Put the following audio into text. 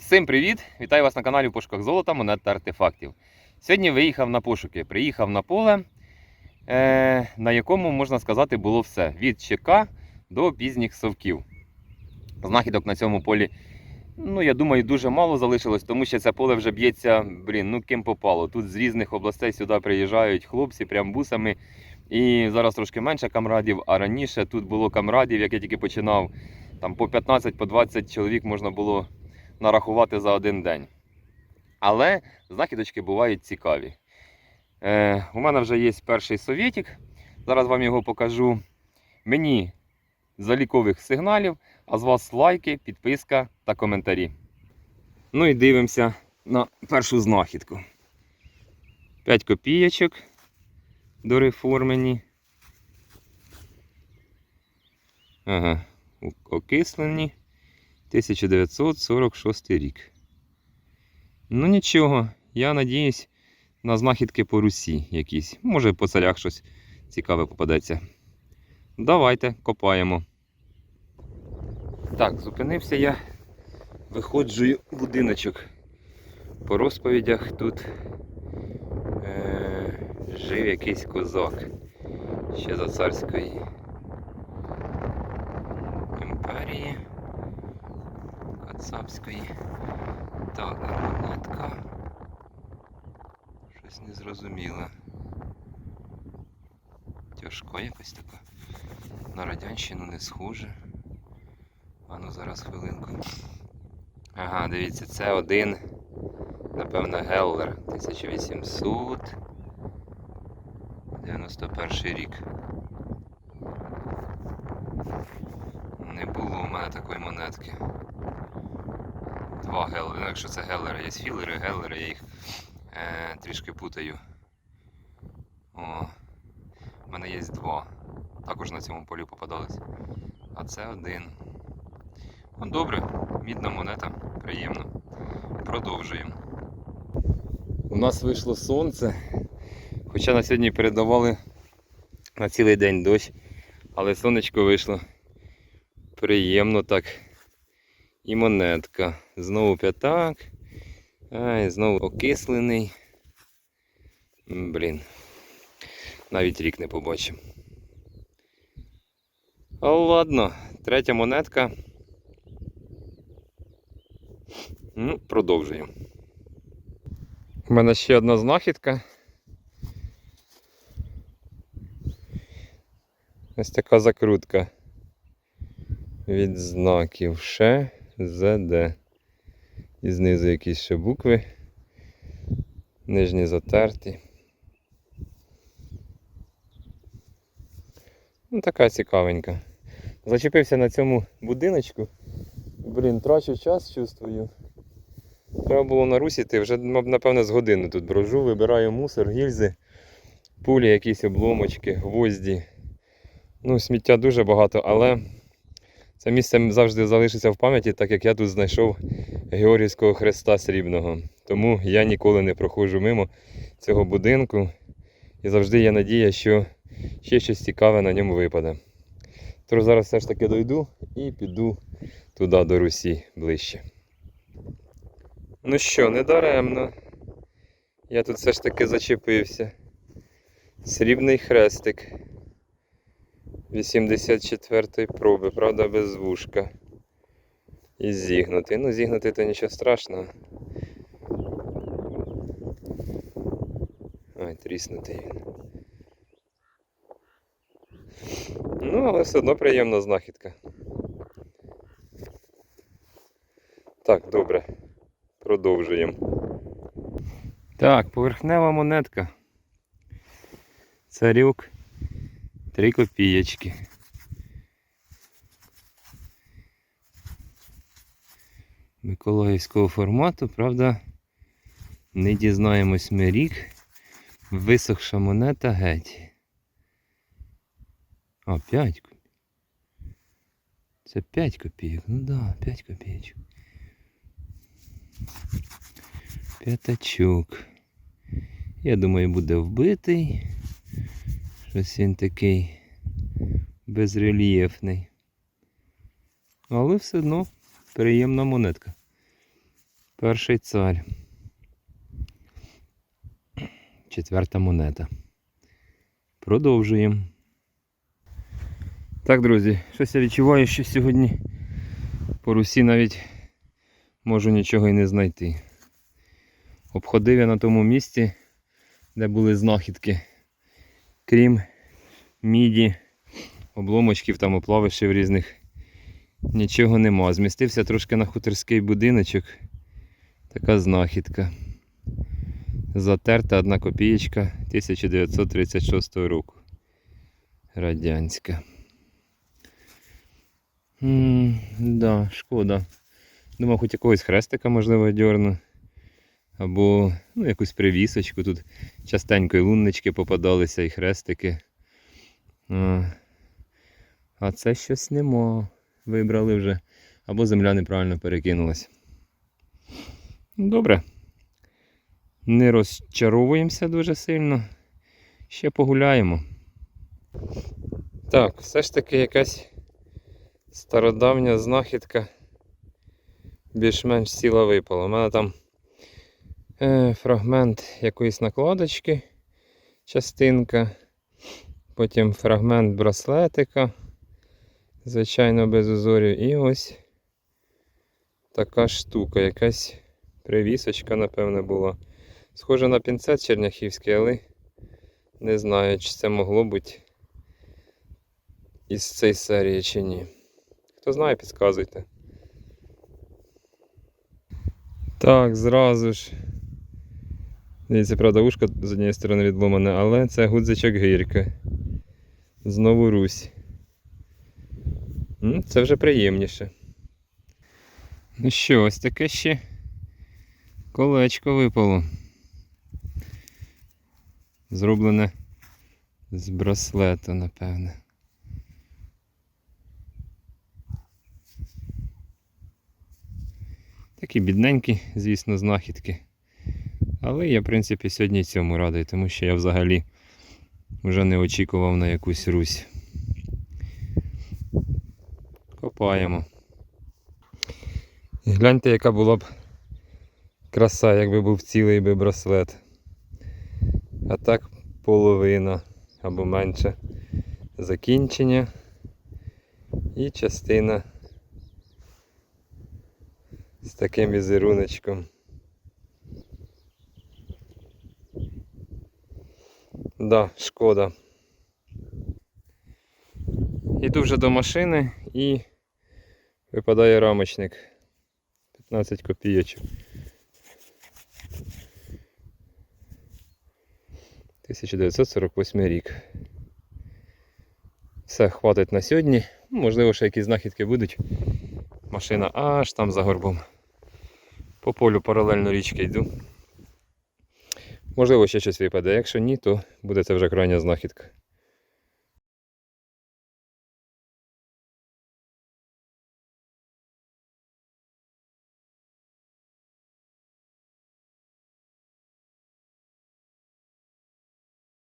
Всім привіт! Вітаю вас на каналі в пошуках золота, монет та артефактів. Сьогодні виїхав на пошуки. Приїхав на поле, е, на якому, можна сказати, було все: від ЧК до пізніх совків. Знахідок на цьому полі, ну, я думаю, дуже мало залишилось, тому що це поле вже б'ється, блін, ну ким попало. Тут з різних областей сюди приїжджають хлопці прям бусами. І зараз трошки менше камрадів, а раніше тут було камрадів, як я тільки починав. Там по 15-20 по 20 чоловік можна було нарахувати за один день. Але знахідочки бувають цікаві. Е, у мене вже є перший совєтік. Зараз вам його покажу. Мені залікових сигналів, а з вас лайки, підписка та коментарі. Ну і дивимося на першу знахідку. 5 копійочок дореформені. Ага, окислені. 1946 рік. Ну нічого, я надіюсь на знахідки по Русі якісь. Може по царях щось цікаве попадеться. Давайте копаємо. Так, зупинився я. Виходжу в будиночок. По розповідях тут е- жив якийсь козак ще за царської імперії. Кацапської. Так, монетка. Щось незрозуміле. Тяжка якась така. На радянщину не схоже. А ну зараз хвилинку. Ага, дивіться, це один, напевно, Геллер 1891 рік. Не було у мене такої монетки. Два гелери. Ну, якщо це гелери, є філери, гелери, я їх е, трішки путаю. О, в мене є два. Також на цьому полі попадались. А це один. Ну добре, мідна монета, приємно. Продовжуємо. У нас вийшло сонце. Хоча на сьогодні передавали на цілий день дощ, але сонечко вийшло. Приємно так. І монетка. Знову п'ятак. Ай, знову окислений. Блін. Навіть рік не побачив. А ладно, третя монетка. Ну, продовжуємо. У мене ще одна знахідка. Ось така закрутка від знаків Ш, ЗД. І знизу якісь ще букви. Нижні затерті. Ну, така цікавенька. Зачепився на цьому будиночку. Блін, трачу час, чувствую. Треба було нарусити, вже, напевне, з години тут брожу, вибираю мусор, гільзи, пулі, якісь обломочки, гвозді. Ну, сміття дуже багато, але це місце завжди залишиться в пам'яті, так як я тут знайшов Георгівського хреста срібного. Тому я ніколи не проходжу мимо цього будинку. І завжди є надія, що ще щось цікаве на ньому випаде. Тож зараз все ж таки дойду і піду туди до Русі ближче. Ну що, не даремно. Я тут все ж таки зачепився. Срібний хрестик. 84 проби, правда, без вушка. І зігнутий. Ну, зігнутий то нічого страшного. Ой, тріснутий він. Ну, але все одно приємна знахідка. Так, добре. Продовжуємо. Так, поверхнева монетка. Царюк. Три копієчки. Миколаївського формату, правда, не дізнаємось ми рік. Висохша монета геть. А, 5 копійок. Це 5 копійок. Ну да, 5 копійочок. П'ятачок. Я думаю, буде вбитий. Щось він такий безрельєфний. Але все одно приємна монетка. Перший цар. Четверта монета. Продовжуємо. Так, друзі, щось я відчуваю, що сьогодні по Русі навіть можу нічого і не знайти. Обходив я на тому місці, де були знахідки. Крім міді, обломочків там оплавишів різних. Нічого нема. Змістився трошки на хуторський будиночок. Така знахідка. Затерта одна копієчка 1936 року. Радянська. М, да, шкода. Думав, хоч якогось хрестика, можливо, дьорну. Або ну, якусь привісочку. Тут частенько і луннички попадалися, і хрестики. А, це щось нема. Вибрали вже. Або земля неправильно перекинулась. Добре. Не розчаровуємося дуже сильно. Ще погуляємо. Так, все ж таки якась стародавня знахідка більш-менш ціла випала. У мене там фрагмент якоїсь накладочки, частинка, потім фрагмент браслетика, звичайно, без узорів. І ось така штука, якась привісочка, напевне, була. Схоже на пінцет черняхівський, але не знаю, чи це могло бути із цієї серії чи ні. Хто знає, підказуйте. Так, зразу ж. Дивіться, правда, ушко з однієї сторони відломане, але це гудзичок гирька. Знову Русь. Це вже приємніше. Ну що, ось таке ще колечко випало. Зроблене з браслета, напевне. Такі бідненькі, звісно, знахідки. Але я, в принципі, сьогодні цьому радий, тому що я взагалі вже не очікував на якусь Русь. Копаємо. І гляньте, яка була б краса, якби був цілий би браслет. А так половина або менше закінчення і частина з таким візеруночком. Да, шкода. Іду вже до машини і випадає рамочник. 15 копійочок. 1948 рік. Все, хватить на сьогодні. Ну, Можливо, ще якісь знахідки будуть. Машина аж там за горбом. По полю паралельно річки йду. Можливо, ще щось випаде. Якщо ні, то буде це вже крайня знахідка.